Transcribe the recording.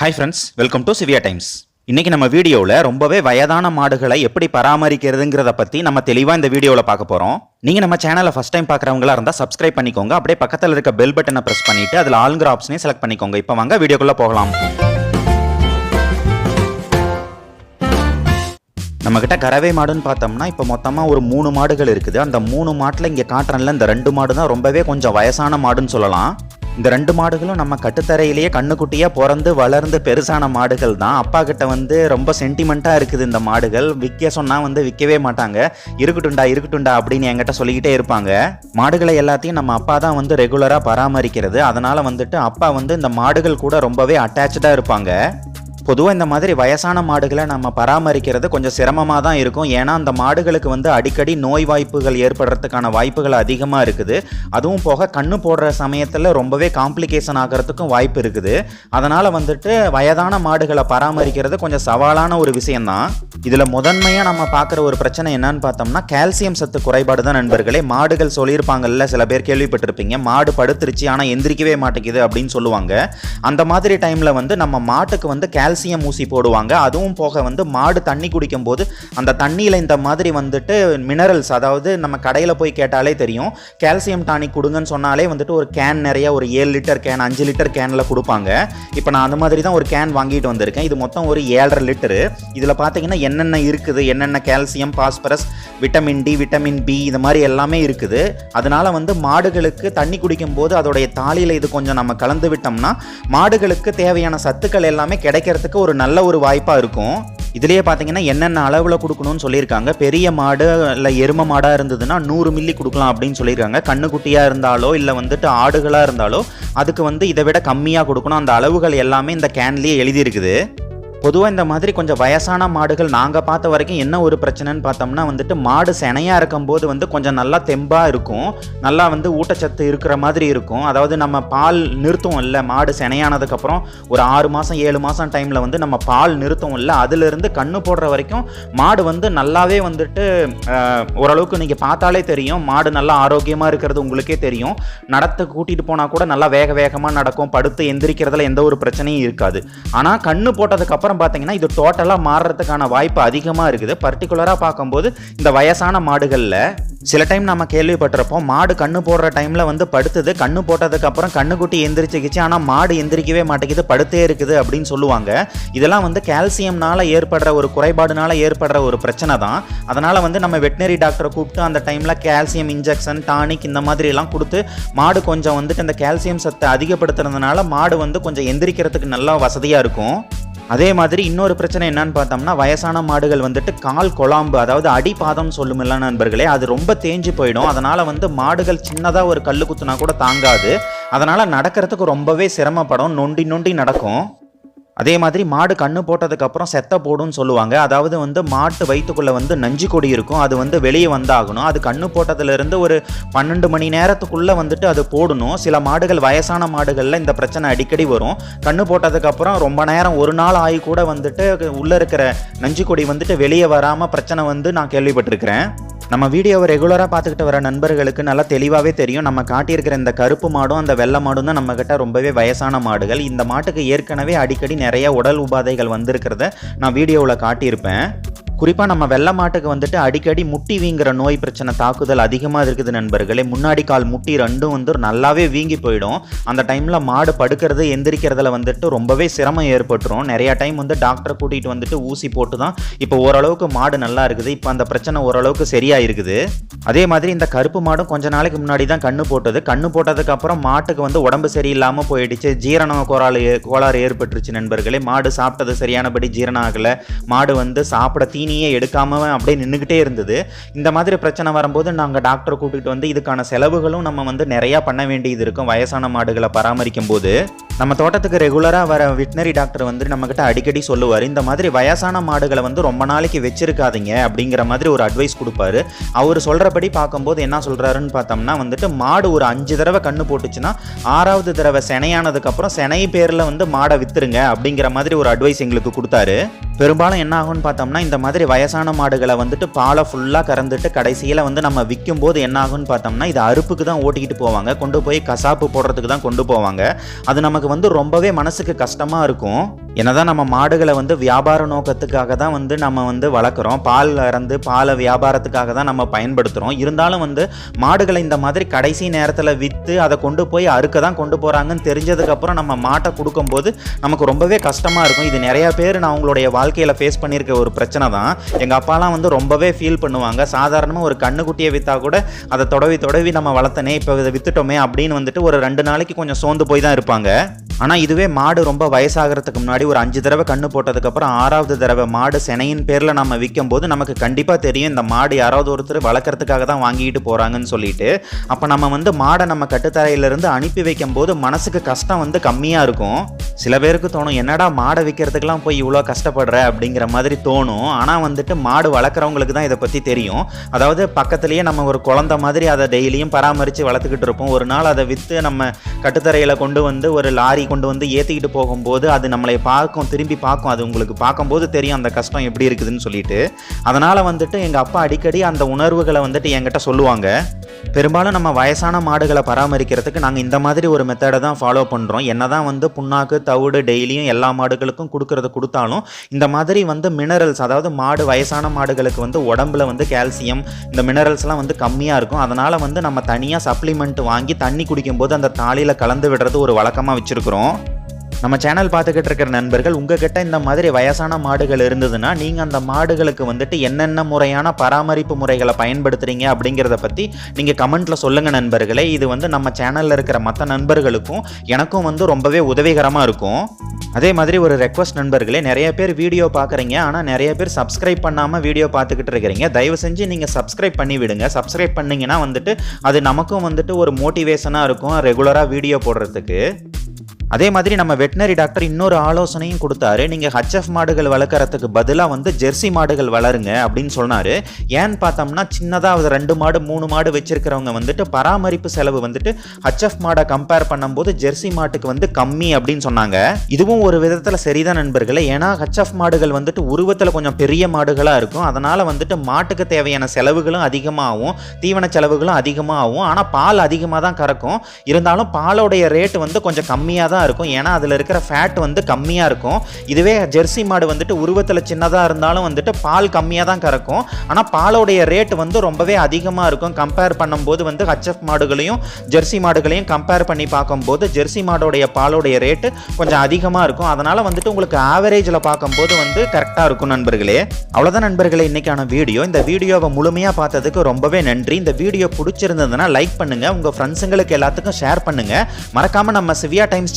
Hi friends welcome to Siviya times இன்றைக்கி நம்ம வீடியோவில் ரொம்பவே வயதான மாடுகளை எப்படி பராமரிக்கிறதுங்கிறத பற்றி நம்ம தெளிவாக இந்த வீடியோவில் பார்க்க போகிறோம் நீங்கள் நம்ம சேனலை ஃபஸ்ட் டைம் பார்க்குறவங்களா இருந்தால் சப்ஸ்கிரைப் பண்ணிக்கோங்க. அப்படியே பக்கத்தில் இருக்க பெல் பட்டனை ப்ரெஸ் பண்ணிவிட்டு அதில் ஆளுங்கிற ஆப்ஷனே செலக்ட் பண்ணிக்கோங்க. இப்போ வாங்க வீடியோக்குள்ளே போகலாம். நம்மக்கிட்ட கறவை மாடுன்னு பார்த்தோம்னா இப்போ மொத்தமாக ஒரு மூணு மாடுகள் இருக்குது. அந்த மூணு மாட்டில் இங்கே காட்டுறனில் இந்த ரெண்டு மாடு தான் ரொம்பவே கொஞ்சம் வயசான மாடுன்னு சொல்லலாம். இந்த ரெண்டு மாடுகளும் நம்ம கட்டுத்தரையிலேயே கண்ணுக்குட்டியாக பிறந்து வளர்ந்து பெருசான மாடுகள் தான். அப்பா கிட்ட வந்து ரொம்ப சென்டிமெண்ட்டாக இருக்குது இந்த மாடுகள். விற்க சொன்னால் வந்து விற்கவே மாட்டாங்க. இருக்கட்டும்டா இருக்கட்டும்டா அப்படின்னு என்கிட்ட சொல்லிக்கிட்டே இருப்பாங்க. மாடுகளை எல்லாத்தையும் நம்ம அப்பா தான் வந்து ரெகுலராக பராமரிக்கிறது. அதனால் வந்துட்டு அப்பா வந்து இந்த மாடுகள் கூட ரொம்பவே அட்டாச்சாக இருப்பாங்க. பொதுவாக இந்த மாதிரி வயசான மாடுகளை நம்ம பராமரிக்கிறது கொஞ்சம் சிரமமாக தான் இருக்கும். ஏன்னா அந்த மாடுகளுக்கு வந்து அடிக்கடி நோய் வாய்ப்புகள் ஏற்படுறதுக்கான வாய்ப்புகள் அதிகமாக இருக்குது. அதுவும் போக கண்ணு போடுற சமயத்தில் ரொம்பவே காம்ப்ளிகேஷன் ஆகிறதுக்கும் வாய்ப்பு இருக்குது. அதனால் வந்துட்டு வயதான மாடுகளை பராமரிக்கிறது கொஞ்சம் சவாலான ஒரு விஷயம்தான். இதில் முதன்மையாக நம்ம பார்க்குற ஒரு பிரச்சனை என்னன்னு பார்த்தோம்னா கால்சியம் சத்து குறைபாடு தான் நண்பர்களே. மாடுகள் சொல்லியிருப்பாங்கல்ல சில பேர் கேள்விப்பட்டிருப்பீங்க மாடு படுத்துருச்சு ஆனால் எந்திரிக்கவே மாட்டேங்குது அப்படின்னு சொல்லுவாங்க. அந்த மாதிரி டைமில் வந்து நம்ம மாட்டுக்கு வந்து கால்சியம் ஊசி போடுவாங்க. அதுவும் போக வந்து மாடு தண்ணி குடிக்கும் போது அந்த தண்ணியில் இந்த மாதிரி வந்துட்டு மினரல்ஸ் அதாவது நம்ம கடையில் போய் கேட்டாலே தெரியும். கால்சியம் டானிக் கொடுங்கன்னு சொன்னாலே வந்துட்டு ஒரு கேன் நிறைய ஒரு ஏழு லிட்டர் கேன் அஞ்சு லிட்டர் கேனில் கொடுப்பாங்க. இப்போ நான் அந்த மாதிரி தான் ஒரு கேன் வாங்கிட்டு வந்திருக்கேன். இது மொத்தம் ஒரு ஏழரை லிட்டரு இதில் பார்த்தீங்கன்னா என்னென்ன இருக்குது என்னென்ன calcium phosphorus vitamin D vitamin B இது மாதிரி எல்லாமே இருக்குது. அதனால வந்து மாடுகளுக்கு தண்ணி குடிக்கும் போது அதோடைய தாலியில் இது கொஞ்சம் நம்ம கலந்து விட்டோம்னா மாடுகளுக்கு தேவையான சத்துக்கள் எல்லாமே கிடைக்கிறதுக்கு ஒரு நல்ல ஒரு வாய்ப்பாக இருக்கும். இதுலேயே பார்த்தீங்கன்னா என்னென்ன அளவில் கொடுக்கணும்னு சொல்லியிருக்காங்க. பெரிய மாடு இல்லை எரும மாடாக இருந்ததுன்னா நூறு மில்லி கொடுக்கலாம் அப்படின்னு சொல்லியிருக்காங்க. கண்ணுக்குட்டியாக இருந்தாலோ இல்லை வந்துட்டு ஆடுகளாக இருந்தாலோ அதுக்கு வந்து இதை விட கம்மியாக கொடுக்கணும். அந்த அளவுகள் எல்லாமே இந்த கேன்லேயே எழுதியிருக்குது. பொதுவாக இந்த மாதிரி கொஞ்சம் வயசான மாடுகள் நாங்கள் பார்த்த வரைக்கும் என்ன ஒரு பிரச்சனைன்னு பார்த்தோம்னா வந்துட்டு மாடு செனையாக இருக்கும்போது வந்து கொஞ்சம் நல்லா தெம்பாக இருக்கும். நல்லா வந்து ஊட்டச்சத்து இருக்கிற மாதிரி இருக்கும். அதாவது நம்ம பால் நிறுத்தும் இல்லை மாடு செனையானதுக்கப்புறம் ஒரு ஆறு மாதம் ஏழு மாதம் டைமில் வந்து நம்ம பால் நிறுத்தும் இல்லை அதிலிருந்து கண்ணு போடுற வரைக்கும் மாடு வந்து நல்லாவே வந்துட்டு ஓரளவுக்கு நீங்கள் பார்த்தாலே தெரியும். மாடு நல்லா ஆரோக்கியமாக இருக்கிறது உங்களுக்கே தெரியும். நடத்த கூட்டிகிட்டு போனால் கூட நல்லா வேக வேகமாக நடக்கும். படுத்து எந்திரிக்கிறதுல எந்த ஒரு பிரச்சனையும் இருக்காது. ஆனால் கண்ணு போட்டதுக்கப்புறம் பார்த்தீங்கன்னா இது டோட்டலாக மாறுறதுக்கான வாய்ப்பு அதிகமாக இருக்குது. பர்டிகுலராக பார்க்கும்போது இந்த வயசான மாடுகளில் சில டைம் நம்ம கேள்விப்பட்டிருப்போம் மாடு கண்ணு போடுற டைமில் வந்து படுத்துது கண்ணு போட்டதுக்கப்புறம் கண்ணுக்குட்டி எந்திரிச்சிக்கிச்சு ஆனால் மாடு எந்திரிக்கவே மாட்டேங்குது படுத்தே இருக்குது அப்படின்னு சொல்லுவாங்க. இதெல்லாம் வந்து கால்சியம்னால ஏற்படுற ஒரு குறைபாடுனால ஏற்படுற ஒரு பிரச்சனை தான். அதனால் வந்து நம்ம வெட்டினரி டாக்டரை கூப்பிட்டு அந்த டைமில் கால்சியம் இன்ஜெக்ஷன் டானிக் இந்த மாதிரி எல்லாம் கொடுத்து மாடு கொஞ்சம் வந்துட்டு அந்த கால்சியம் சத்தை அதிகப்படுத்துறதுனால மாடு வந்து கொஞ்சம் எந்திரிக்கிறதுக்கு நல்லா வசதியாக இருக்கும். அதே மாதிரி இன்னொரு பிரச்சனை என்னன்னு பார்த்தோம்னா வயசான மாடுகள் வந்துட்டு கால் கொழாம்பு அதாவது அடிபாதம் சொல்லுமில்ல நண்பர்களே அது ரொம்ப தேஞ்சு போயிடும். அதனால் வந்து மாடுகள் சின்னதாக ஒரு கல் குத்துனா கூட தாங்காது. அதனால் நடக்கிறதுக்கு ரொம்பவே சிரமப்படும். நொண்டி நொண்டி நடக்கும். அதே மாதிரி மாடு கண்ணு போட்டதுக்கப்புறம் செத்த போடுன்னு சொல்லுவாங்க. அதாவது வந்து மாட்டு வயிற்றுக்குள்ளே வந்து நஞ்சு கொடி இருக்கும். அது வந்து வெளியே வந்தாகணும். அது கண்ணு போட்டதுலேருந்து ஒரு பன்னெண்டு மணி நேரத்துக்குள்ளே வந்துட்டு அது போடணும். சில மாடுகள் வயசான மாடுகளில் இந்த பிரச்சனை அடிக்கடி வரும். கண்ணு போட்டதுக்கப்புறம் ரொம்ப நேரம் ஒரு நாள் ஆகி கூட வந்துட்டு உள்ளே இருக்கிற நஞ்சு கொடி வந்துட்டு வெளியே வராமல் பிரச்சனை வந்து நான் கேள்விப்பட்டிருக்கிறேன். நம்ம வீடியோவை ரெகுலராக பார்த்துக்கிட்டு வர நண்பர்களுக்கு நல்லா தெளிவாகவே தெரியும். நம்ம காட்டியிருக்கிற இந்த கருப்பு மாடும் அந்த வெள்ளை மாடும் தான் நம்மக்கிட்ட ரொம்பவே வயசான மாடுகள். இந்த மாட்டுக்கு ஏற்கனவே அடிக்கடி நிறைய உடல் உபாதைகள் வந்திருக்கிறத நான் வீடியோவில் காட்டியிருப்பேன். குறிப்பாக நம்ம வெள்ளை மாட்டுக்கு வந்துட்டு அடிக்கடி முட்டி வீங்குற நோய் பிரச்சனை தாக்குதல் அதிகமாக இருக்குது நண்பர்களே. முன்னாடி கால் முட்டி ரெண்டும் வந்து நல்லாவே வீங்கி போயிடும். அந்த டைமில் மாடு படுக்கிறது எந்திரிக்கிறதுல வந்துட்டு ரொம்பவே சிரமம் ஏற்பட்டுரும். நிறையா டைம் வந்து டாக்டரை கூட்டிகிட்டு வந்துட்டு ஊசி போட்டு தான் இப்போ ஓரளவுக்கு மாடு நல்லா இருக்குது. இப்போ அந்த பிரச்சனை ஓரளவுக்கு சரியாக இருக்குது அதே மாதிரி இந்த கருப்பு மாடும் கொஞ்ச நாளைக்கு முன்னாடி தான் கண்ணு போட்டது. கண்ணு போட்டதுக்கப்புறம் மாட்டுக்கு வந்து உடம்பு சரியில்லாமல் போயிடுச்சு. ஜீரண கோளாறு கோளாறு ஏற்பட்டுருச்சு நண்பர்களே. மாடு சாப்பிட்டது சரியானபடி ஜீரணம் ஆகலை. மாடு வந்து சாப்பிட தீனியே எடுக்காம அப்படியே நின்றுக்கிட்டே இருந்தது. இந்த மாதிரி பிரச்சனை வரும்போது நாங்கள் டாக்டரை கூட்டிகிட்டு வந்து இதுக்கான செலவுகளும் நம்ம வந்து நிறையா பண்ண வேண்டியது இருக்கும். வயசான மாடுகளை பராமரிக்கும் போது நம்ம தோட்டத்துக்கு ரெகுலராக வர வெட்டினரி டாக்டர் வந்து நம்மக்கிட்ட அடிக்கடி சொல்லுவார் இந்த மாதிரி வயசான மாடுகளை வந்து ரொம்ப நாளைக்கு வச்சிருக்காதீங்க அப்படிங்கிற மாதிரி ஒரு அட்வைஸ் கொடுப்பாரு. அவர் சொல்கிறபடி பார்க்கும்போது என்ன சொல்கிறாருன்னு பார்த்தோம்னா வந்துட்டு மாடு ஒரு அஞ்சு தடவை கண்ணு போட்டுச்சுன்னா ஆறாவது தடவை செனையானதுக்கப்புறம் செனை பேரில் வந்து மாடை வித்துருங்க அப்படிங்கிற மாதிரி ஒரு அட்வைஸ் எங்களுக்கு கொடுத்தாரு. பெரும்பாலும் என்ன ஆகும்னு பார்த்தோம்னா இந்த மாதிரி வயசான மாடுகளை வந்துட்டு பாலை ஃபுல்லாக கறந்துட்டு கடைசியில் வந்து நம்ம விற்கும் போது என்னாகும்னு பார்த்தோம்னா இது அறுப்புக்கு தான் ஓட்டிக்கிட்டு போவாங்க. கொண்டு போய் கசாப்பு போடுறதுக்கு தான் கொண்டு போவாங்க. அது நமக்கு வந்து ரொம்பவே மனசுக்கு கஷ்டமாக இருக்கும். என்னதான் நம்ம மாடுகளை வந்து வியாபார நோக்கத்துக்காக தான் வந்து நம்ம வந்து வளர்க்குறோம். பால் இறந்து பாலை வியாபாரத்துக்காக தான் நம்ம பயன்படுத்துகிறோம் இருந்தாலும் வந்து மாடுகளை இந்த மாதிரி கடைசி நேரத்தில் விற்று அதை கொண்டு போய் அறுக்க தான் கொண்டு போகிறாங்கன்னு தெரிஞ்சதுக்கப்புறம் நம்ம மாட்டை கொடுக்கும்போது நமக்கு ரொம்பவே கஷ்டமாக இருக்கும். இது நிறையா பேர் நான் அவங்களுடைய வாழ்க்கையில் ஃபேஸ் பண்ணியிருக்க ஒரு பிரச்சனை தான். எங்கள் அப்பாலாம் வந்து ரொம்பவே ஃபீல் பண்ணுவாங்க. சாதாரணமாக ஒரு கண்ணுக்குட்டியை விற்றா கூட அதை தொடவி தொடவி நம்ம வளர்த்தனே இப்போ இதை வித்துட்டோமே அப்படின்னு வந்துட்டு ஒரு ரெண்டு நாளைக்கு கொஞ்சம் சோர்ந்து போய் தான் இருப்பாங்க. ஆனால் இதுவே மாடு ரொம்ப வயசாகிறதுக்கு முன்னாடி ஒரு அஞ்சு தடவை கண்ணு போட்டதுக்கப்புறம் ஆறாவது தடவை மாடு செனையின் பேரில் நம்ம விற்கும் போது நமக்கு கண்டிப்பாக தெரியும் இந்த மாடு யாராவது ஒருத்தர் வளர்க்குறதுக்காக தான் வாங்கிட்டு போகிறாங்கன்னு சொல்லிட்டு. அப்போ நம்ம வந்து மாடை நம்ம கட்டுத்தரையிலிருந்து அனுப்பி வைக்கும் போது மனசுக்கு கஷ்டம் வந்து கம்மியாக இருக்கும். சில பேருக்கு தோணும் என்னடா மாடை விற்கிறதுக்கெலாம் போய் இவ்வளோ கஷ்டப்படுற? அப்படிங்கிற மாதிரி தோணும். ஆனால் வந்துட்டு மாடு வளர்க்குறவங்களுக்கு தான் இதை பற்றி தெரியும். அதாவது பக்கத்துலேயே நம்ம ஒரு குழந்த மாதிரி அதை டெய்லியும் பராமரித்து வளர்த்துக்கிட்டு இருப்போம். ஒரு நாள் அதை விற்று நம்ம கட்டுத்தரையில் கொண்டு வந்து ஒரு லாரி கொண்டு வந்து ஏற்றிக்கிட்டு போகும்போது அது நம்மளை பார்க்கும் திரும்பி பார்க்கும். அது உங்களுக்கு பார்க்கும்போது தெரியும் அந்த கஷ்டம் எப்படி இருக்குதுன்னு சொல்லிட்டு. அதனால் வந்துட்டு எங்கள் அப்பா அடிக்கடி அந்த உணர்வுகளை வந்துட்டு என்கிட்ட சொல்லுவாங்க. பெரும்பாலும் நம்ம வயசான மாடுகளை பராமரிக்கிறதுக்கு நாங்கள் இந்த மாதிரி ஒரு மெத்தடை தான் ஃபாலோ பண்ணுறோம் என்ன தான் வந்து புண்ணாக்கு தவிடு டெய்லியும் எல்லா மாடுகளுக்கும் கொடுக்கறது கொடுத்தாலும் இந்த மாதிரி வந்து மினரல்ஸ் அதாவது மாடு வயசான மாடுகளுக்கு வந்து உடம்புல வந்து கால்சியம் இந்த மினரல்ஸ்லாம் வந்து கம்மியாக இருக்கும். அதனால் வந்து நம்ம தனியாக சப்ளிமெண்ட் வாங்கி தண்ணி குடிக்கும்போது அந்த தாலியில் கலந்து விடுறது ஒரு வழக்கமாக வச்சுருக்குறோம். நம்ம சேனல் பார்த்துக்கிட்டு இருக்கிற நண்பர்கள் உங்ககிட்ட இந்த மாதிரி வயசான மாடுகள் இருந்ததுன்னா நீங்கள் அந்த மாடுகளுக்கு வந்துட்டு என்னென்ன முறையான பராமரிப்பு முறைகளை பயன்படுத்துகிறீங்க அப்படிங்கிறத பற்றி நீங்கள் கமெண்ட்டில் சொல்லுங்கள் நண்பர்களே. இது வந்து நம்ம சேனலில் இருக்கிற மற்ற நண்பர்களுக்கும் எனக்கும் வந்து ரொம்பவே உதவிகரமாக இருக்கும். அதே மாதிரி ஒரு ரெக்வஸ்ட் நண்பர்களே நிறைய பேர் வீடியோ பார்க்குறீங்க ஆனால் நிறைய பேர் சப்ஸ்கிரைப் பண்ணாமல் வீடியோ பார்த்துக்கிட்டு இருக்கிறீங்க. தயவு செஞ்சு நீங்கள் சப்ஸ்கிரைப் பண்ணி விடுங்க. சப்ஸ்கிரைப் பண்ணிங்கன்னா வந்துட்டு அது நமக்கும் வந்துட்டு ஒரு மோட்டிவேஷனாக இருக்கும் ரெகுலராக வீடியோ போடுறதுக்கு. அதே மாதிரி நம்ம வெட்டினரி டாக்டர் இன்னொரு ஆலோசனையும் கொடுத்தாரு. நீங்கள் ஹச்எஃப் மாடுகள் வளர்க்குறதுக்கு பதிலாக வந்து ஜெர்சி மாடுகள் வளருங்க அப்படின்னு சொன்னார். ஏன்னு பார்த்தோம்னா சின்னதாக அது ரெண்டு மாடு மூணு மாடு வச்சுருக்கிறவங்க வந்துட்டு பராமரிப்பு செலவு வந்துட்டு ஹச்எஃப் மாடை கம்பேர் பண்ணும்போது ஜெர்சி மாட்டுக்கு வந்து கம்மி அப்படின்னு சொன்னாங்க. இதுவும் ஒரு விதத்தில் சரிதான் நண்பர்களே. ஏன்னா ஹச்எஃப் மாடுகள் வந்துட்டு உருவத்தில் கொஞ்சம் பெரிய மாடுகளாக இருக்கும். அதனால் வந்துட்டு மாட்டுக்கு தேவையான செலவுகளும் அதிகமாகும். தீவன செலவுகளும் அதிகமாகும். ஆனால் பால் அதிகமாக தான் கறக்கும். இருந்தாலும் பாலோடைய ரேட்டு வந்து கொஞ்சம் கம்மியாக தான் இருக்கும். ஏன்னா அதில் இருக்கிற ஃபேட் வந்து கம்மியாக இருக்கும். இதுவே ஜெர்சி மாடு வந்துட்டு உருவத்தில் சின்னதாக இருந்தாலும் வந்துட்டு பால் கம்மியாக தான் கறக்கும். ஆனால் பாலோடைய ரேட் வந்து ரொம்பவே அதிகமாக இருக்கும். கம்பேர் பண்ணும்போது வந்து ஹச்எஃப் மாடுகளையும் ஜெர்சி மாடுகளையும் கம்பேர் பண்ணி பார்க்கும்போது ஜெர்சி மாடோடைய பாலோடைய ரேட்டு கொஞ்சம் அதிகமாக இருக்கும். அதனால் வந்துட்டு உங்களுக்கு ஆவரேஜில் பார்க்கும்போது வந்து கரெக்டாக இருக்கும் நண்பர்களே. அவ்வளோதான் நண்பர்களே இன்னைக்கான வீடியோ. இந்த வீடியோவை முழுமையாக பார்த்ததுக்கு ரொம்பவே நன்றி. இந்த வீடியோ பிடிச்சிருந்ததுன்னா லைக் பண்ணுங்கள் உங்கள் ஃப்ரெண்ட்ஸுங்களுக்கு எல்லாத்துக்கும் ஷேர் பண்ணுங்கள் மறக்காமல் நம்ம சிவியா டைம்ஸ்